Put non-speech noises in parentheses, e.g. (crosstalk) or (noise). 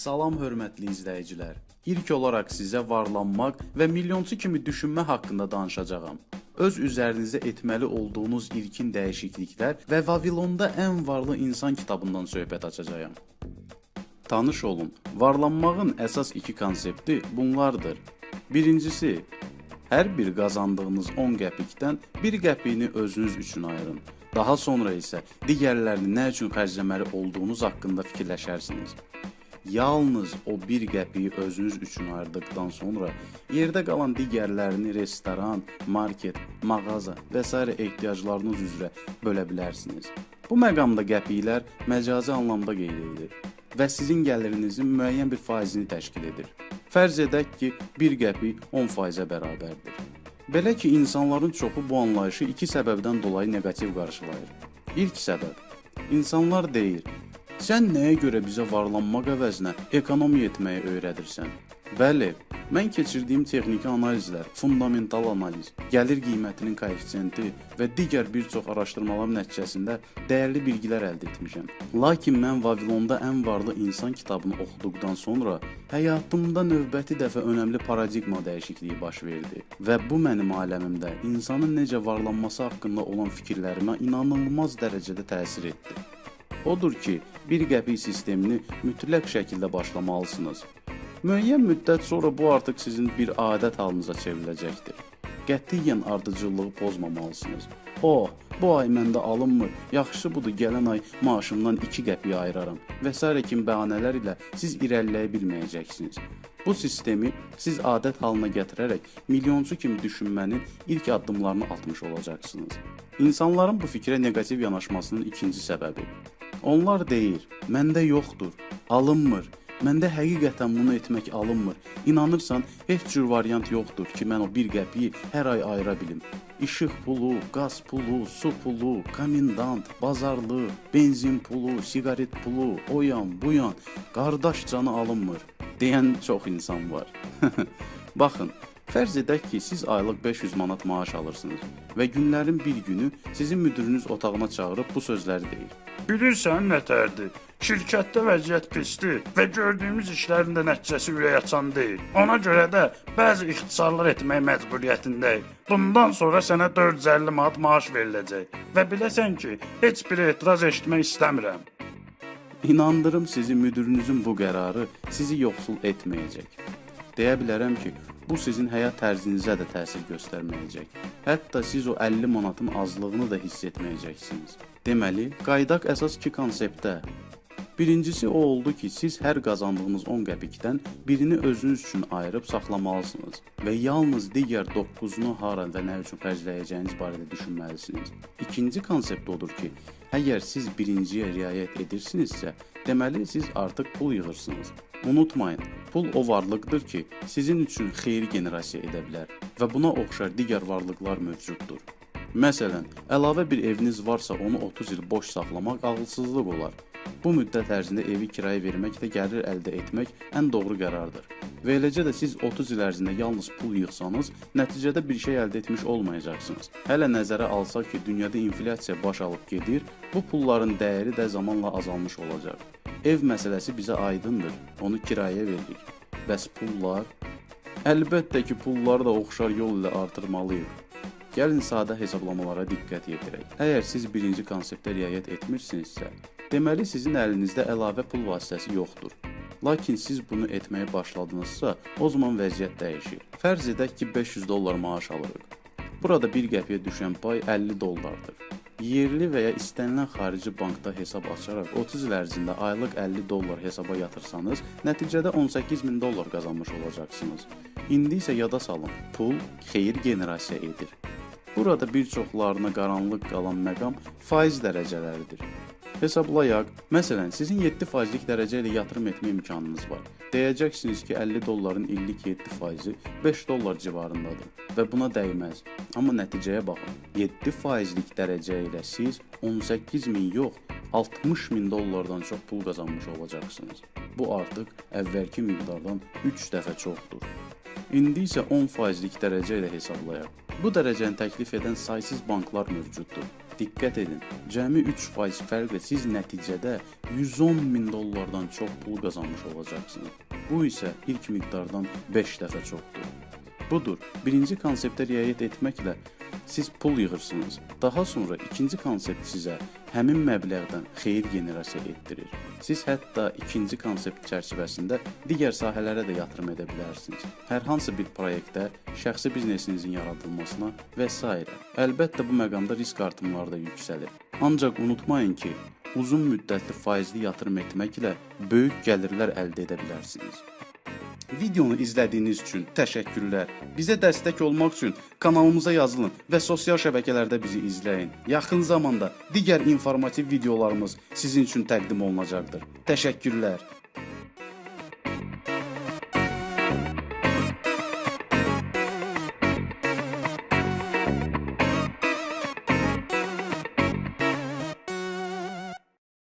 Salam hörmətli izləyicilər. İlk olaraq sizə varlanmaq və milyonçu kimi düşünmə haqqında danışacağam. Öz üzərinizə etməli olduğunuz ilkin dəyişikliklər və Vavilonda ən varlı insan kitabından söhbət açacağam. Tanış olun. Varlanmağın əsas iki konsepti bunlardır. Birincisi, hər bir qazandığınız 10 qəpikdən 1 qəpiyini özünüz üçün ayırın. Daha sonra isə digərlərini nə üçün xərcləməli olduğunuz haqqında fikirləşərsiniz. Yalnız o 1 qəpiyi özünüz üçün ayırdıqdan sonra yerdə qalan digərlərini restoran, market, mağaza və s. ehtiyaclarınız üzrə bölə bilərsiniz. Bu məqamda qəpiklər məcazi anlamda qeyd edilir və sizin gəlirinizin müəyyən bir faizini təşkil edir. Fərz edək ki, 1 qəpik 10%-ə bərabərdir. Belə ki, insanların çoxu bu anlayışı iki səbəbdən dolayı neqativ qarşılayır. İlk səbəb insanlar deyir: "Sən nəyə görə bizə varlanmaq əvəzinə ekonomiya etməyi öyrədirsən?" Bəli, mən keçirdiyim texniki analizlər, fundamental analiz, gəlir qiymətinin koeffisiyenti və digər bir çox araşdırmalar nəticəsində dəyərli bilgilər əldə etmişəm. Lakin mən Vavilonda ən varlı insan kitabını oxuduqdan sonra həyatımda növbəti dəfə önəmli paradigma dəyişikliyi baş verdi və bu mənim aləmimdə insanın necə varlanması haqqında olan fikirlərimə inanılmaz dərəcədə təsir etdi. Odur ki, bir qəpik sistemini mütləq şəkildə başlamalısınız. Müəyyən müddət sonra bu artıq sizin bir adət halınıza çevriləcəkdir. Qətiyyən ardıcıllığı pozmamalısınız. Oh, bu ay məndə alınmır. Yaxşı budur, gələn ay maaşımdan 2 qəpik ayıraram və s. kimi bəhanələr ilə siz irəliləyə bilməyəcəksiniz. Bu sistemi siz adət halına gətirərək milyonçu kimi düşünmənin ilk addımlarını atmış olacaqsınız. İnsanların bu fikrə neqativ yanaşmasının ikinci səbəbi Onlar deyir: "Məndə yoxdur, alınmır, Məndə həqiqətən bunu etmək alınmır. İnanırsan, heç cür variant yoxdur ki, mən o 1 qəpiyi hər ay ayıra bilim. İşıq pulu, qaz pulu, su pulu, komendant, bazarlı, benzin pulu, siqaret pulu, o yan, bu yan, qardaş canı alınmır deyən çox insan var. (laughs) Baxın, Fərz edək ki, siz aylıq 500 manat maaş alırsınız və günlərin bir günü sizin müdiriniz otağına çağırıb bu sözləri deyir. Bilirsən nətərdir? Şirkətdə vəziyyət pisdir və gördüyümüz işlərin də nəticəsi ürək açan deyil. Ona görə də bəzi ixtisarlar etmək məcburiyyətindəyik. Bundan sonra sənə 450 manat maaş veriləcək və biləsən ki, heç bir etiraz eşitmək istəmirəm. İnandırım sizi müdirinizin bu qərarı sizi yoxsul etməyəcək. Deyə bilərəm ki, bu sizin həyat tərzinizə də təsir göstərməyəcək. Hətta siz o 50 manatın azlığını da hiss etməyəcəksiniz. Deməli, qaydaq əsas iki konseptdə. Birincisi o oldu ki, siz hər qazandığınız 10 qəpikdən birini özünüz üçün ayırıb saxlamalısınız və yalnız digər 9-unu hara və nə üçün xərcləyəcəyiniz barədə düşünməlisiniz. İkinci konsept odur ki, əgər siz birinciyə riayət edirsinizsə, deməli siz artıq pul yığırsınız. Unutmayın, pul o varlıqdır ki, sizin üçün xeyir generasiya edə bilər və buna oxşar digər varlıqlar mövcuddur. Məsələn, əlavə bir eviniz varsa, onu 30 il boş saxlamaq ağılsızlıq olar. Bu müddət ərzində evi kirayə verməklə gəlir əldə etmək ən doğru qərardır. Və eləcə də siz 30 il ərzində yalnız pul yığsanız, nəticədə bir şey əldə etmiş olmayacaqsınız. Hələ nəzərə alsaq ki, dünyada inflyasiya baş alıb gedir, bu pulların dəyəri də zamanla azalmış olacaq. Ev məsələsi bizə aydındır. Onu kirayəyə veririk. Bəs pullar? Əlbəttə ki, pulları da oxşar yol ilə artırmalıyıq. Gəlin sadə hesablamalara diqqət yetirək. Əgər siz birinci konseptə riayət etmirsinizsə, deməli sizin əlinizdə əlavə pul vasitəsi yoxdur. Lakin siz bunu etməyə başladınızsa, o zaman vəziyyət dəyişir. Fərz edək ki, 500 dollar maaş alırıq. Burada 1 qəpiyə düşən pay 50 dollardır. Yerli və ya istənilən xarici bankda hesab açaraq 30 il ərzində aylıq 50 dollar hesaba yatırsanız, nəticədə 18 min dollar qazanmış olacaqsınız. İndi isə yada salın, pul xeyir generasiya edir. Burada bir çoxlarına qaranlıq qalan məqam faiz dərəcələridir. Hesablayaq. Məsələn, sizin 7%lik dərəcə ilə yatırım etmə imkanınız var. Deyəcəksiniz ki, 50 dolların illik 7%-i 5 dollar civarındadır və buna dəyməz. Amma nəticəyə baxın. 7%lik dərəcə ilə siz 18 min yox, 60 min dollardan çox pul qazanmış olacaqsınız. Bu artıq əvvəlki miqdardan 3 dəfə çoxdur. İndi isə 10%lik dərəcə ilə hesablayaq. Bu dərəcəni təklif edən saysız banklar mövcuddur. Diqqət edin, cəmi 3% fərqlə siz nəticədə 110 min dollardan çox pul qazanmış olacaqsınız. Bu isə ilk miqdardan 5 dəfə çoxdur. Budur, birinci konseptə riayət etməklə siz pul yığırsınız. Daha sonra ikinci konsept sizə həmin məbləğdən xeyir generasiya etdirir. Siz hətta ikinci konsept çərçivəsində digər sahələrə də yatırım edə bilərsiniz. Hər hansı bir proyektə, şəxsi biznesinizin yaradılmasına və s. Əlbəttə bu məqamda risk artımları da yüksəlir. Ancaq unutmayın ki, uzun müddətli faizli yatırım etməklə böyük gəlirlər əldə edə bilərsiniz. Videonu izlədiyiniz üçün təşəkkürlər. Bizə dəstək olmaq üçün kanalımıza yazılın və sosial şəbəkələrdə bizi izləyin. Yaxın zamanda digər informativ videolarımız sizin üçün təqdim olunacaqdır. Təşəkkürlər.